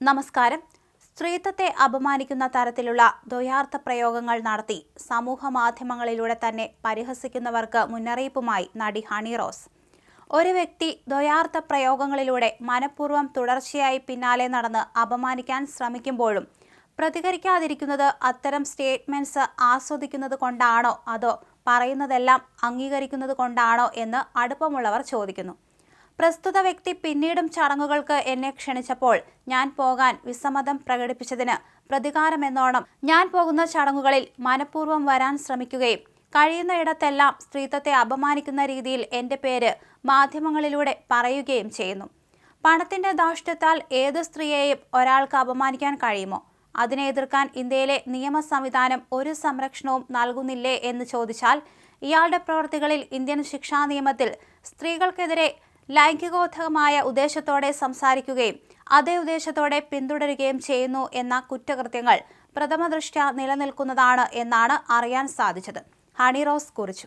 നമസ്കാരം. സ്ത്രീത്വത്തെ അപമാനിക്കുന്ന തരത്തിലുള്ള ദ്വയാർത്ഥ പ്രയോഗങ്ങൾ നടത്തി സമൂഹ മാധ്യമങ്ങളിലൂടെ തന്നെ പരിഹസിക്കുന്നവർക്ക് മുന്നറിയിപ്പുമായി നടി ഹണി റോസ്. ഒരു വ്യക്തി ദ്വയാർത്ഥ പ്രയോഗങ്ങളിലൂടെ മനഃപൂർവം തുടർച്ചയായി പിന്നാലെ നടന്ന് അപമാനിക്കാൻ ശ്രമിക്കുമ്പോഴും പ്രതികരിക്കാതിരിക്കുന്നത് അത്തരം സ്റ്റേറ്റ്മെന്റ്സ് ആസ്വദിക്കുന്നത് കൊണ്ടാണോ അതോ പറയുന്നതെല്ലാം അംഗീകരിക്കുന്നത് കൊണ്ടാണോ എന്ന് അടുപ്പമുള്ളവർ ചോദിക്കുന്നു. പ്രസ്തുത വ്യക്തി പിന്നീടും ചടങ്ങുകൾക്ക് എന്നെ ക്ഷണിച്ചപ്പോൾ ഞാൻ പോകാൻ വിസമ്മതം പ്രകടിപ്പിച്ചതിന് പ്രതികാരമെന്നോണം. ഞാൻ പോകുന്ന ചടങ്ങുകളിൽ മനഃപൂർവം വരാൻ ശ്രമിക്കുകയും കഴിയുന്നയിടത്തെല്ലാം സ്ത്രീത്വത്തെ അപമാനിക്കുന്ന രീതിയിൽ എന്റെ പേര് മാധ്യമങ്ങളിലൂടെ പറയുകയും ചെയ്യുന്നു. പണത്തിന്റെ ധാർഷ്ട്യത്താൽ ഏത് സ്ത്രീയെയും ഒരാൾക്ക് അപമാനിക്കാൻ കഴിയുമോ? അതിനെ എതിർക്കാൻ ഇന്ത്യയിലെ നിയമ സംവിധാനം ഒരു സംരക്ഷണവും നൽകുന്നില്ലേ എന്ന് ചോദിച്ചാൽ ഇയാളുടെ പ്രവർത്തികളിൽ ഇന്ത്യൻ ശിക്ഷാ നിയമത്തിൽ സ്ത്രീകൾക്കെതിരെ ലൈംഗികോദ്ധകമായ ഉദ്ദേശത്തോടെ സംസാരിക്കുകയും അതേ ഉദ്ദേശത്തോടെ പിന്തുടരുകയും ചെയ്യുന്നു എന്ന കുറ്റകൃത്യങ്ങൾ പ്രഥമദൃഷ്ട്യ നിലനിൽക്കുന്നതാണ് എന്നാണ് അറിയാൻ സാധിച്ചത്. ഹണി റോസ് കുറിച്ചു.